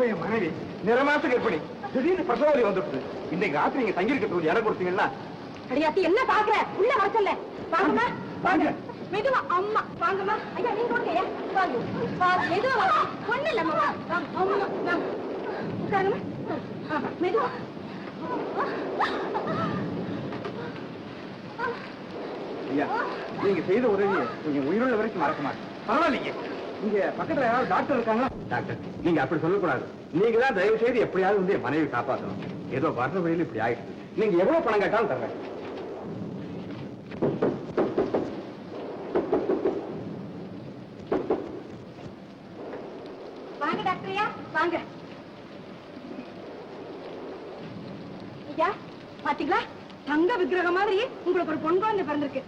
இவ என் மனைவி நிறமாச கர்ப்பிணி திடீர்னு பிரசவலி வந்துட்டு இன்னைக்கு ராத்திரி நீங்க தங்கியிருக்கிறது இடம் கொடுத்தீங்கன்னா அடியாத்தி என்ன பாக்குற உள்ள வர சொல்ல. வாங்கம்மா வாங்க. மெதுவா அம்மா. வாங்கம்மா. ஐயா நீங்க ஓகே வாங்க. வா மெதுவா வாங்க ஒண்ணு வாங்க அம்மா. வாங்க உட்காருங்கம்மா ஆ, மெதுவா. ஐயா நீங்க செய்த உதவியை நீங்க உயிருள்ள வரைக்கும் மறக்க மாட்டேன். பரவாயில்லைங்க. இங்க பக்கத்துல யாராவது டாக்டர் இருக்காங்களா? டாக்டர் நீங்க அப்படி சொல்லக்கூடாது. நீங்க தான் தயவு செய்து எப்படியாவது வந்து மனைவி காப்பாற்றணும் ஏதோ வர்ற வழியில் இப்படி ஆயிடுச்சு நீங்க எவ்வளவு பணம் கேட்டாலும் தர்றேன் வாங்க டாக்டர்யா வாங்க. ஐயா பாத்தீங்களா? தங்க விக்கிரகம் மாதிரி உங்களுக்கு ஒரு பொன் குழந்தை பிறந்திருக்கு.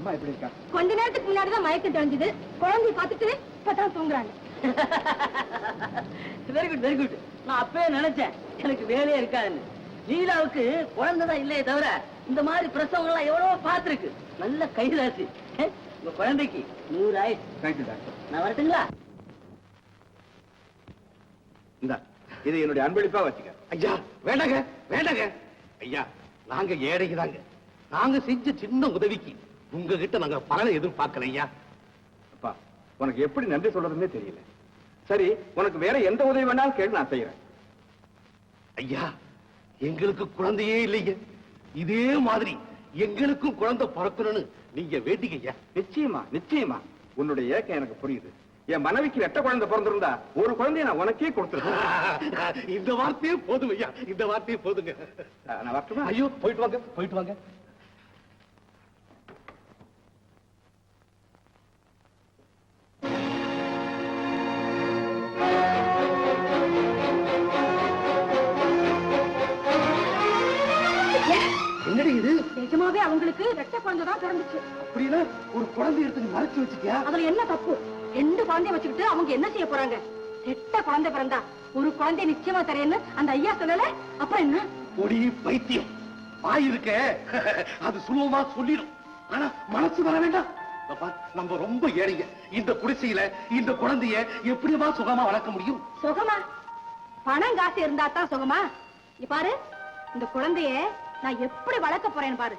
அம்மா எப்படி இருக்கா? கொஞ்ச நேரத்துக்கு முன்னாடி தான் மயக்கம் தெரிஞ்சது. குழந்தைய பார்த்துட்டு இப்பதான் தூங்குறாங்க. வெரி குட் வெரி குட் நான் அப்பவே நினைச்சேன் எனக்கு வேலையே இருக்காதுன்னு. லீலாவுக்கு குழந்தைதான் இல்லையே தவிர இந்த மாதிரி பிரசவங்கள்லாம் எவ்வளவோ பார்த்திருக்கு. நல்ல கைராசி ஹே, உங்க குழந்தைக்கு நூறு ஆயிடுச்சு. தேங்க்யூ டாக்டர் நான் வரட்டுங்களா? இந்த இது என்னுடைய அன்பளிப்பா வச்சுக்க. ஐயா வேண்டாங்க வேண்டாங்க. ஐயா நாங்க ஏழைங்க தாங்க நாங்க செஞ்ச சின்ன உதவிக்கு உங்ககிட்ட நாங்க பலனை எதிர்பார்க்கல ஐயா அப்பா உனக்கு எப்படி நன்றி சொல்றதுன்னே தெரியல. சரி உனக்கு வேற எந்த உதவி வேணாலும் கேட்டு நான் செய்யறேன் ஐயா எங்களுக்கு குழந்தையே இல்லைங்க இதே மாதிரி எங்களுக்கும் குழந்தை பிறக்கணும்னு நீங்க வேண்டிங்க ஐயா நிச்சயமா நிச்சயமா. உன்னுடைய ஏக்கம் எனக்கு புரியுது. என் மனைவிக்கு ரெட்ட குழந்தை பிறந்திருந்தா ஒரு குழந்தைய நான் உனக்கே கொடுத்துருக்கேன் இந்த வார்த்தையே போதும் ஐயா இந்த வார்த்தையே போதுங்க. நான் வரட்டுமா? ஐயோ போயிட்டு வாங்க போயிட்டு வாங்க. நிஜமாவே அவங்களுக்கு ரெட்ட குழந்தை தான் பிறந்துச்சு. அப்படின்னா ஒரு குழந்தை எடுத்து மறைச்சு வச்சுக்கியா அதுல என்ன தப்பு? ரெண்டு குழந்தைய வச்சுக்கிட்டு அவங்க என்ன செய்ய போறாங்க? ரெட்ட குழந்தை பிறந்தா ஒரு குழந்தை நிச்சயமா தரேன்னு அந்த ஐயா சொல்லல? அப்புறம் என்ன? பொடி பைத்தியம். வாய் இருக்க. அது சுலபமா சொல்லிடும். ஆனா மனசு வர வேண்டாம். நம்ம ரொம்ப ஏழைங்க. இந்த குடிசையில இந்த குழந்தைய எப்படிமா சுகமா வளர்க்க முடியும்? சுகமா? பணம் காசு இருந்தா தான் சுகமா? பாரு இந்த குழந்தைய நான் எப்படி வளர்க்க போறேன்னு பாரு.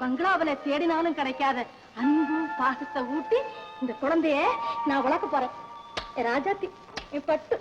பங்களாவில தேடினாலும் கிடைக்காத அன்பு பாசத்தை ஊட்டி இந்த குழந்தைய நான் வளர்க்க போறேன். ராஜாத்தி பட்டு.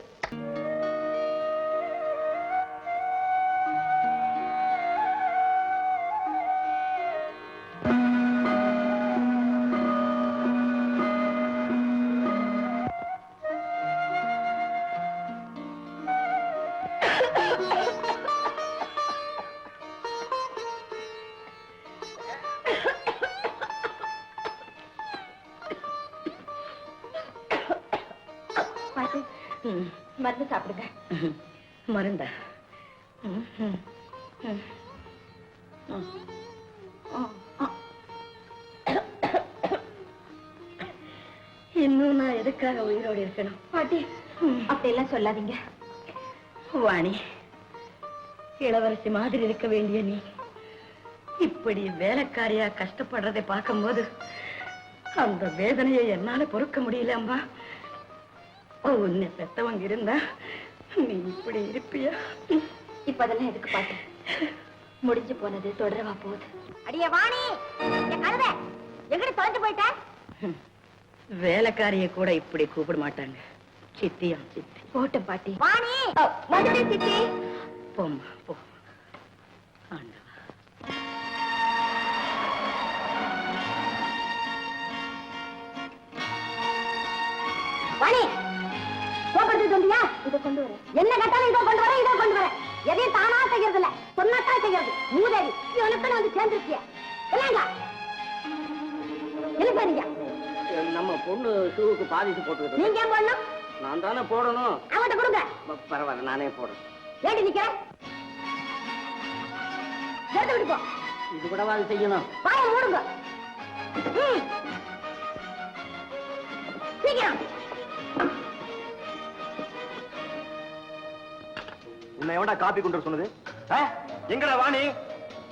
இன்னும் நான் எதுக்காக உயிரோடு இருக்கணும்? பாட்டி அப்படி எல்லாம் சொல்லாதீங்க. வாணி இளவரசி மாதிரி இருக்க வேண்டிய நீ. இப்படி வேலைக்காரியா கஷ்டப்படுறதை பார்க்கும்போது அந்த வேதனையை என்னால பொறுக்க முடியல அம்மா உன்னை பெத்தவங்க இருந்தா நீ இப்படி இருப்பியா? இப்ப அதெல்லாம் எதுக்கு பாட்டி? முடிஞ்சு போனது தொடரவா போகுது. அடிய வாணி எங்கடி தொலைஞ்சு போயிட்ட? வேலைக்காரிய கூட இப்படி கூப்பிட மாட்டாங்க. சித்தியா சித்தி. போட்டும் பாட்டி. வாணி! சித்தி. போம்மா போ ஆண்டவா. வாணி! போக்குறது சொல்லியா இதை கொண்டு வர என்ன கேட்டாலும் இதோ கொண்டு வர இதோ கொண்டு வர எதையும் தானா செய்யறது இல்ல சொன்னாத்தான் செய்யறது. மூதேவி இவனுக்கு வந்து சேர்ந்துருக்கிய. இல்லைங்க நம்ம பொண்ணு ஷூவுக்கு பாதிச்சு போட்டுக்கிட்டு நீங்க ஏன் போடணும்? நான் தானே போடணும். அவன்கிட்ட கொடுங்க. பரவாயில்ல நானே போடுறேன். ஏடி நிக்கிற? எடுத்து விட்டு போ. இது கூடவா அது செய்யணும்? வாயை மூடுங்க. சீக்கிரம். உன்னை எவன்டா காப்பி கொண்டு வர சொன்னது? எங்கடா வாணி?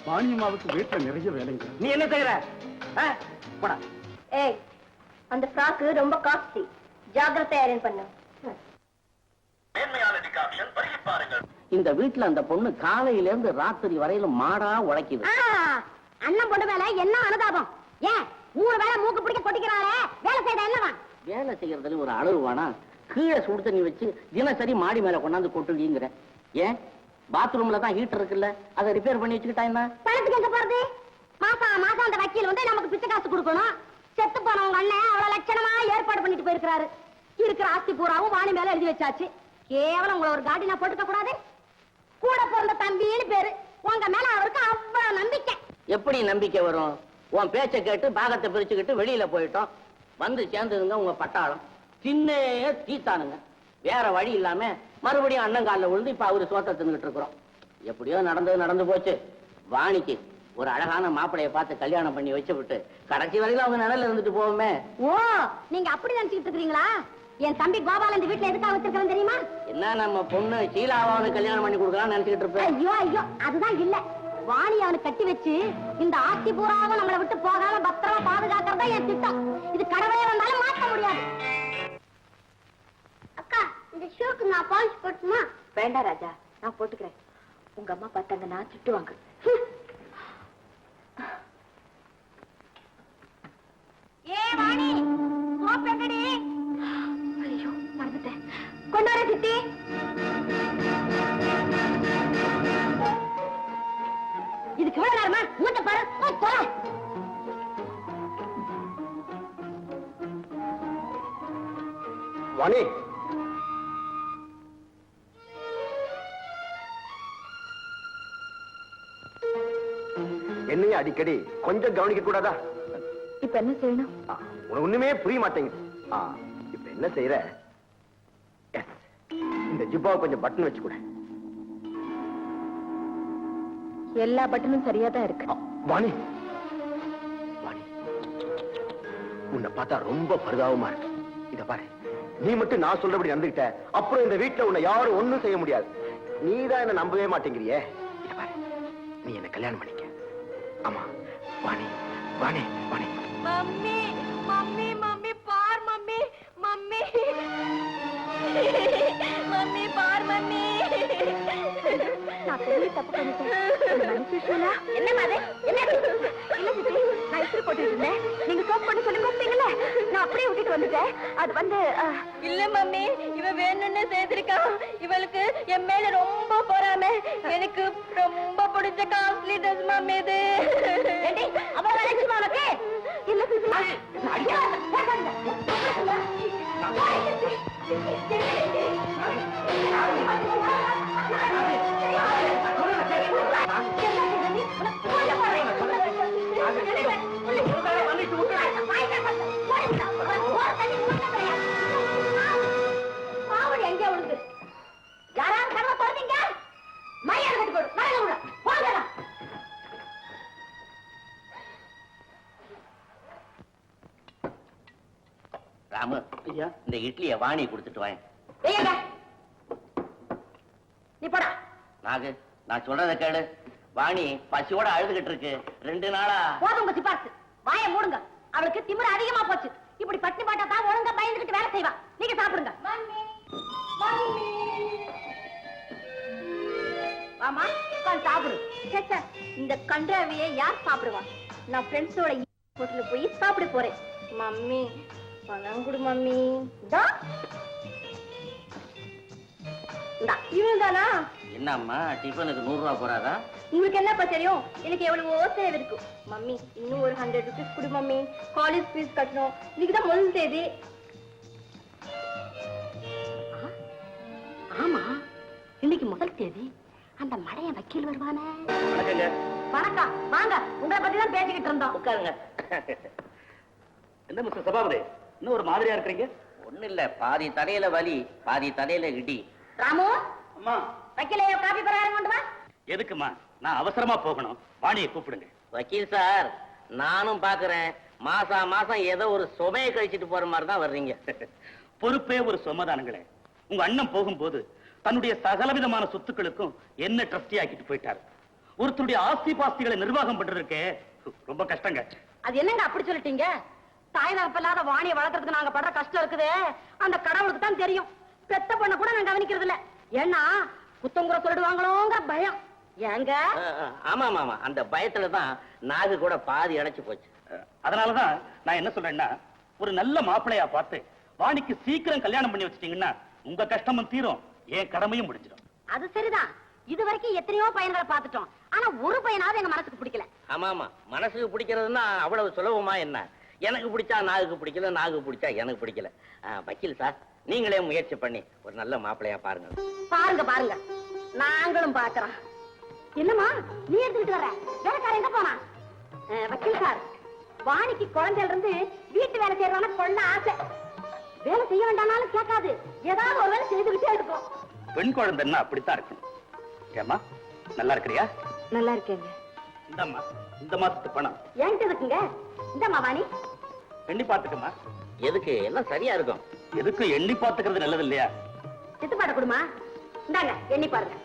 வாணியம்மாவுக்கு வீட்டுல நிறைய வேலைங்க. நீ என்ன செய்யற? போடா. ஏய் அந்த ஃப்ராக்கு ரொம்ப காஸ்ட்லி ஜாக்கிரதை அரேஞ்ச் பண்ணு. இந்த வீட்டுல அந்த பொண்ணு காலையில இருந்து ராத்திரி வரையில மாடா உழைக்குது. அண்ணன் பொண்ணு மேல என்ன அனுதாபம்? ஏன்? மூணு வேளை மூக்கு பிடிக்க கொட்டிக்கிறாரே வேலை செய்த என்னவா? வேலை செய்யறதுல ஒரு அளவு வேணா கீழே சுடு தண்ணி வச்சு தினசரி மாடி மேல கொண்டாந்து கொட்டுவீங்கிற. ஏன்? பாத்ரூம்ல தான் ஹீட்டர் இருக்குல்ல அதை ரிப்பேர் பண்ணி வச்சுக்கிட்டா என்ன? பணத்துக்கு எங்க போறது? மாசம் மாசம் அந்த வக்கீல் வந்து நமக்கு பிச்சை காசு கொடுக்கணும். செத்து போனவங்க அண்ணன் அவ்வளவு லட்சணமா ஏற்பாடு பண்ணிட்டு போயிருக்கிறாரு. இருக்கிற ஆஸ்தி பூராவும் வாணி மேல எழுதி வச்சாச்சு. கேவலம் உங்களை ஒரு காட்டினா போட்டுக்க கூடாது. கூட பிறந்த தம்பின்னு பேரு. உங்க மேல அவருக்கு அவ்வளவு நம்பிக்கை. எப்படி நம்பிக்கை வரும்? உன் பேச்சை கேட்டு பாகத்தை பிரிச்சுக்கிட்டு வெளியில போயிட்டோம். வந்து சேர்ந்ததுங்க உங்க பட்டாளம். சின்ன தீத்தானுங்க. வேற வழி இல்லாம மறுபடியும் அண்ணன் விழுந்து இப்ப அவரு சோத்த தின்னுட்டு இருக்கிறோம். எப்படியோ நடந்தது நடந்து போச்சு. வாணிக்கு ஒரு அழகான மாப்பிளைய பார்த்து கல்யாணம் பண்ணி வச்சு விட்டு கடைசி வரையிலும் அவங்க நிழல்ல இருந்துட்டு போவோமே. ஓ நீங்க அப்படி நினைச்சுக்கிட்டு இருக்கீங்களா என் தம்பி கோபால் இந்த வீட்டுல எதுக்காக வச்சிருக்கவன் தெரியுமா? என்ன நம்ம பொண்ணு சீலாவாவுக்கு கல்யாணம் பண்ணி கொடுக்கலாம்னு நினைச்சுக்கிட்டு இருப்பேன் ஐயோ ஐயோ அதுதான் இல்ல. வாணி அவனுக்கு கட்டி வச்சு இந்த ஆஸ்தி பூராவும் நம்மளை விட்டு போகாம பத்திரமா பாதுகாக்கிறதா என் திட்டம். இது கடவுளே வந்தாலும் மாற்ற முடியாது. அக்கா இந்த ஷூக்கு நான் பாலிஷ் போட்டுமா வேண்டாம் ராஜா நான் போட்டுக்கிறேன். உங்க அம்மா பார்த்தாங்கன்னா திட்டுவாங்க. அடிக்கடி கொஞ்சம் கவனிக்க கூடாதா? இப்ப என்ன செய்யணும்? உனக்கு ஒண்ணுமே புரிய மாட்டேங்குது. இப்ப என்ன செய்யற. இந்த ஜிப்பாவை கொஞ்சம் பட்டன் வச்சு கூட எல்லா பட்டனும் சரியா தான் இருக்கு. வாணி. வாணி. உன்னை பார்த்தா ரொம்ப பரிதாபமா இருக்கு. இத பாரு. நீ மட்டும் நான் சொல்றபடி நடந்துகிட்ட அப்புறம் இந்த வீட்டுல உன்னை யாரும் ஒண்ணும் செய்ய முடியாது. நீ தான் என்ன நம்பவே மாட்டேங்கிறியே. நீ என்ன கல்யாணம் பண்ணிக்க. ஆமா. Vani Vani Vani. Mummy mummy mummy பார் மம்மி மம்மி. மம்மி பார் மம்மி. நான் பெரிய தப்பு பண்ணிட்டேன். என்ன மாதிரி என்ன? இல்ல சித்தி நான் இஸ்திரி போட்டுட்டு இருந்தேன். நீங்க சோப் பண்ண சொல்லி கூப்பிட்டீங்கல்ல? நான் அப்படியே விட்டுட்டு வந்துட்டேன். அது வந்து இல்ல மம்மி இவ வேணும்னு செய்திருக்கான் இவளுக்கு என் மேல ரொம்ப பொறாம. எனக்கு ரொம்ப பிடிச்ச காஸ்ட்லி ட்ரெஸ் மம்மி இது. அவ்வளவு நினைச்சுமா உனக்கு? இல்ல சித்தி இந்த இட்லியை வாணி கொடுத்துட்டு வாங்க நீ போடா. நாகு நான் சொல்றத கேளு. வாணி பசியோட அழுதுகிட்டு இருக்கு. ரெண்டு நாளா. போதும் உங்க சிபார்த்து வாயை மூடுங்க. அவளுக்கு திமிரு அதிகமா போச்சு. இப்படி பட்டினி பாட்டா தான் ஒழுங்கா பயந்துகிட்டு வேலை செய்வா. நீங்க சாப்பிடுங்க. ஆமா உட்கார்ந்து சாப்பிடு. இந்த கண்டாவியை யார் சாப்பிடுவா? நான் ஃப்ரெண்ட்ஸோட ஹோட்டல்ல போய் சாப்பிட போறேன். மம்மி பணம் கொடு மம்மி இவன் தானா என்னம்மா டிஃபனுக்கு நூறு ரூபா போறாதா? உங்களுக்கு என்னப்பா தெரியும்? எனக்கு எவ்வளவோ தேவை இருக்கு. மம்மி இன்னும் ஒரு ஹண்ட்ரட் ருபீஸ் கொடு மம்மி. காலேஜ் ஃபீஸ் கட்டணும். இன்னைக்கு தான் முதல் தேதி. ஆமா. இன்னைக்கு முதல் தேதி. அந்த மடைய வக்கீல் வருவானே. வணக்கம். வாங்க. உங்களை பத்தி தான் பேசிக்கிட்டு இருந்தோம். உட்காருங்க. என்ன மிஸ்டர் சபாபதி? இன்னும் ஒரு மாதிரியா இருக்கிறீங்க? ஒண்ணு இல்ல பாதி தலையில வலி பாதி தலையில இடி. ராமு? அம்மா. வக்கீல காபி பராரம் கொண்டு வா. எதுக்குமா நான் அவசரமா போகணும். வாணியை கூப்பிடுங்க. வக்கீல் சார் நானும் பாக்குறேன். மாசா மாசம் ஏதோ ஒரு சுமையை கழிச்சிட்டு போற மாதிரி தான் வர்றீங்க. பொறுப்பே ஒரு சொமதானங்களே. உங்க அண்ணன் போகும்போது தன்னுடைய சகலவிதமான சொத்துக்களுக்கும் என்ன ட்ரஸ்டி ஆக்கிட்டு போயிட்டாரு. ஒருத்தருடைய ஆஸ்தி பாஸ்திகளை நிர்வாகம் பண்றதுக்கே ரொம்ப கஷ்டங்க. அது என்னங்க அப்படி சொல்லிட்டீங்க? தாய் தகப்ப இல்லாத வாணியை வளர்க்கறதுக்கு நாங்க படுற கஷ்டம் இருக்குதே. அந்த கடவுளுக்கு தான் தெரியும். பெத்த பொண்ண கூட நான் கவனிக்கிறது இல்ல ஏன்னா குத்தங்குற சொல்லிடுவாங்களோங்கிற பயம். ஏங்க? ஆமா ஆமா அந்த பயத்துல தான் நாகு கூட பாதி அடைச்சு போச்சு. அதனாலதான் நான் என்ன சொல்றேன்னா ஒரு நல்ல மாப்பிள்ளையா பார்த்து வாணிக்கு சீக்கிரம் கல்யாணம் பண்ணி வச்சிட்டீங்கன்னா உங்க கஷ்டமும் தீரும். என் கடமையும் முடிஞ்சிடும். அது சரிதான். இது வரைக்கும் எத்தனையோ பையன்களை பார்த்துட்டோம். ஆனா ஒரு பையனாவது எங்க மனசுக்கு பிடிக்கல. ஆமா ஆமா மனசுக்கு பிடிக்கிறதுன்னா அவ்வளவு சுலபமா என்ன? எனக்கு பிடிச்சா நாகுக்கு பிடிக்கல நாகு பிடிச்சா எனக்கு பிடிக்கல. வக்கீல் சார் நீங்களே முயற்சி பண்ணி ஒரு நல்ல மாப்பிள்ளையா பாருங்க பாருங்க பாருங்க. நாங்களும் பாக்குறோம் என்னம்மா நீ எடுத்துக்கிட்டு வர வேலைக்காரன் எங்க போனா வக்கீல் சார் வாணிக்கு குழந்தையில இருந்து வீட்டு வேலை செய்யறான கொள்ள ஆசை. வேலை செய்ய வேண்டாம்னாலும் கேட்காது. ஏதாவது ஒரு வேலை செய்துகிட்டே இருக்கும். பெண் குழந்தைன்னா அப்படித்தான் இருக்கணும். ஏம்மா நல்லா இருக்கிறியா? நல்லா இருக்கேங்க. இந்தம்மா இந்த மாசத்து பணம். என்கிட்ட இருக்குங்க இந்தம்மா வாணி. எண்ணி பார்த்துக்கம்மா. எதுக்கு? எல்லாம் சரியா இருக்கும். எதுக்கு எண்ணி பார்த்துக்கிறது நல்லது இல்லையா சித்துப்பாட்ட கொடுமா. இந்தாங்க எண்ணி பாருங்க.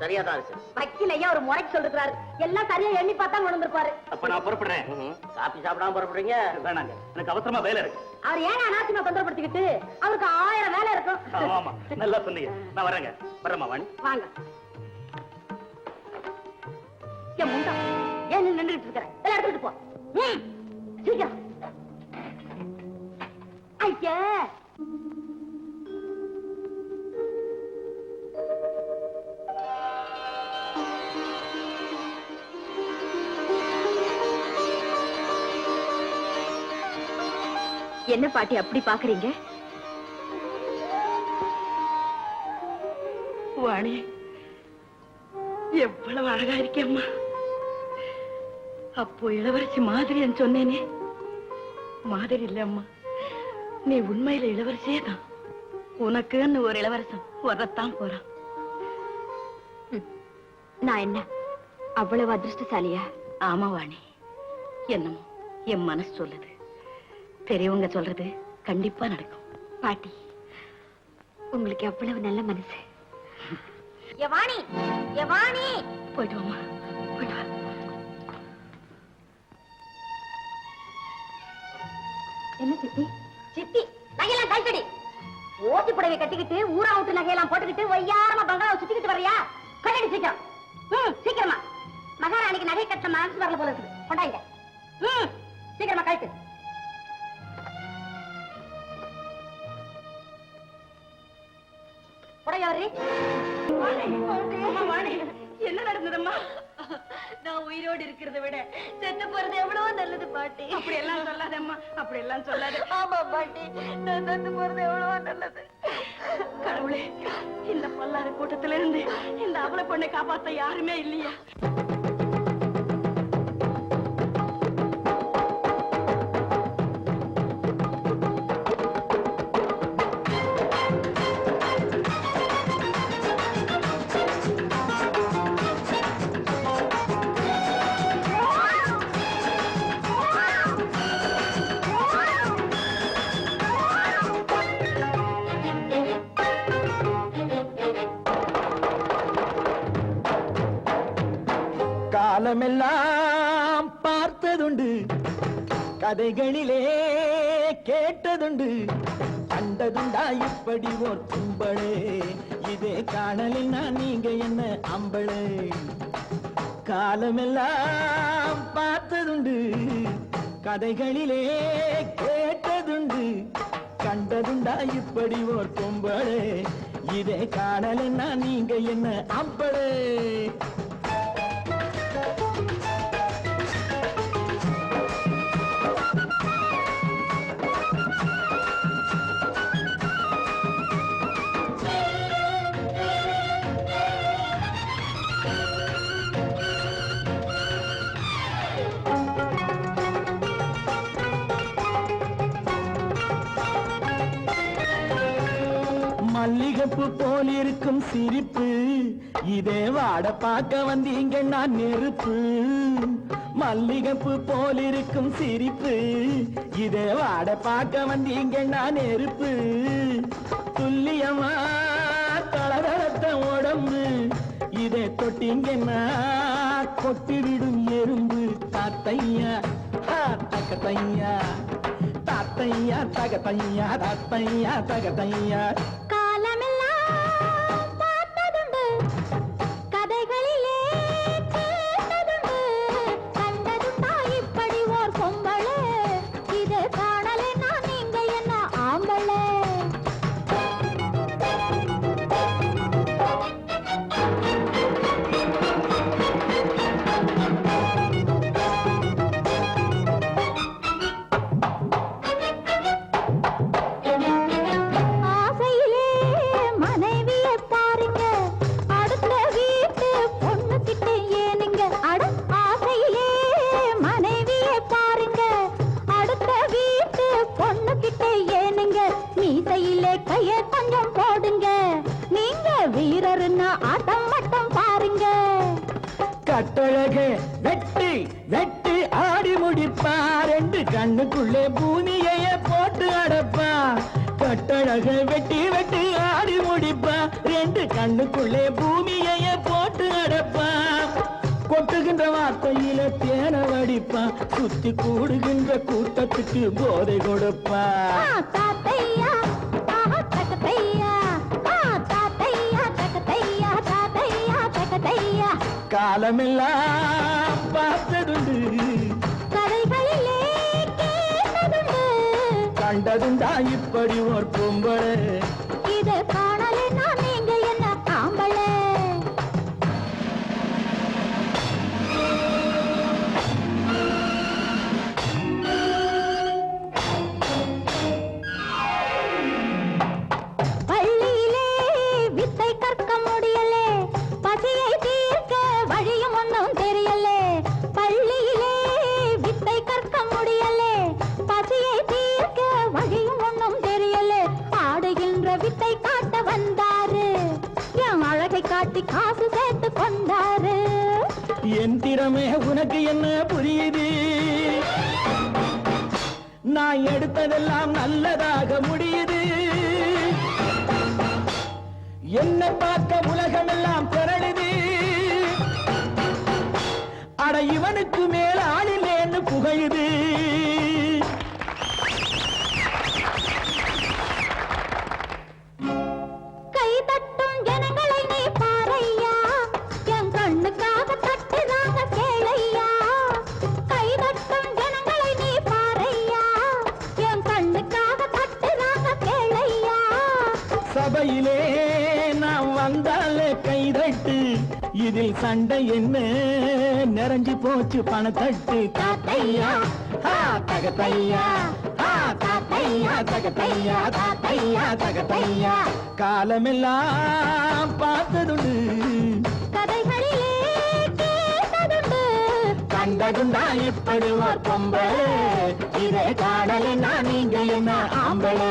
சரியா தான் இருக்கு. வக்கீல் ஐயா ஒரு முறைக்கு சொல்லிருக்காரு எல்லாம் சரியா எண்ணி பார்த்தா கொண்டு வந்திருப்பாரு அப்ப நான் புறப்படுறேன். ம்ஹும். காபி சாப்பிடாம புறப்படுறீங்க? வேணாங்க. எனக்கு அவசரமா வேலை இருக்கு. அவர் ஏன் அனாவசியமா தொந்தரப்படுத்திக்கிட்டு அவருக்கு ஆயிரம் வேலை இருக்கும். ஆமா நல்லா சொன்னீங்க. நான் வரேங்க வரேம்மா வாணி. வாங்க. என் முண்டா. ஏன் நீ நின்றுட்டு இருக்கிற? எல்லாம் எடுத்துட்டு போ. ம், சீக்கிரம். ஐயா. என்ன பாட்டி அப்படி பாக்குறீங்க? வாணி எவ்வளவு அழகா இருக்கேம்மா. அப்போ இளவரசி மாதிரின்னு சொன்னேனே. மாதிரி இல்லம்மா நீ உண்மையில இளவரசியே தான். உனக்குன்னு ஒரு இளவரசன் வரத்தான் போறான். நான் என்ன? அவ்வளவு அதிர்ஷ்டசாலியா? ஆமா வாணி. என்னமோ என் மனசு சொல்லுது. பெரியவங்க சொல்றது கண்டிப்பா நடக்கும். பாட்டி உங்களுக்கு எவ்வளவு நல்ல மனசு. எவாணி எவாணி போயிட்டு போயிட்டு வா. என்ன சித்தி? சித்தி நகையெல்லாம் கழட்டடி. ஓட்டி புடவை கட்டிக்கிட்டு ஊரா விட்டு நகையெல்லாம் போட்டுக்கிட்டு வையாரமா பங்களாவை சுத்திக்கிட்டு வர்றியா? கட்டடி சீக்கிரம். ம் சீக்கிரமா. மகாராணிக்கு நகை கட்ட மனசு வரல போல இருக்குது. கொண்டாங்க ம் சீக்கிரமா புடவை என்ன நடந்ததம்மா நான் உயிரோடு இருக்கிறத விட செத்து போறது எவ்வளவு நல்லது பாட்டி. அப்படி எல்லாம் சொல்லாதம்மா அப்படி எல்லாம் சொல்லாத. ஆமா பாட்டி. நான் செத்து போறது எவ்வளவு நல்லது. கடவுளே இந்த பல்லாறு கூட்டத்துல இருந்து இந்த அவல பொண்ணை காப்பாத்த யாருமே இல்லையா. காலமெல்லாம் பார்த்ததுண்டு. கதைகளிலே கேட்டதுண்டு. கண்டதுண்டா இப்படி ஓர் கும்பளே இதே காணலில் நான் நீங்க என்ன அம்பளே காலமெல்லாம் பார்த்ததுண்டு. கதைகளிலே கேட்டதுண்டு. கண்டதுண்டா இப்படி ஓர் கும்பளே இதே காணலில் நான் நீங்க என்ன அம்பளே சிகப்பு போல் இருக்கும் சிரிப்பு. இதே வாட பார்க்க வந்தீங்க நான் நெருப்பு. மல்லிகப்பு போல் இருக்கும் சிரிப்பு. இதே வாட பார்க்க வந்தீங்க நான் நெருப்பு. துல்லியமா தளரத்த உடம்பு. இதை தொட்டீங்கன்னா கொட்டிவிடும் எறும்பு. தாத்தையா தக்கத்தையா தாத்தையா தகத்தையா தாத்தையா தகத்தையா. அடிப்பான் சுத்தி கூடுகின்ற கூட்டத்துக்கு போதை கொடுப்பான் காலமெல்லாம் பார்த்ததுண்டு. கதைகளிலே கண்டதுண்டா இப்படி ஒரு பொம்பளை உலகமெல்லாம் திரளுது அட இவனுக்கு மேல ஆளில்லேன்னு புகையுது சண்டை என்ன? நிறைஞ்சு போச்சு பணத்தட்டு தாத்தையா தகத்தையா தாத்தையா தகத்தையா தாத்தையா தகத்தையா காலமெல்லாம் பார்த்ததுண்டு. கண்டதுண்டா இப்படிவா பொம்பளை. இதை காணலை நான் நீங்க என்ன ஆம்பளை?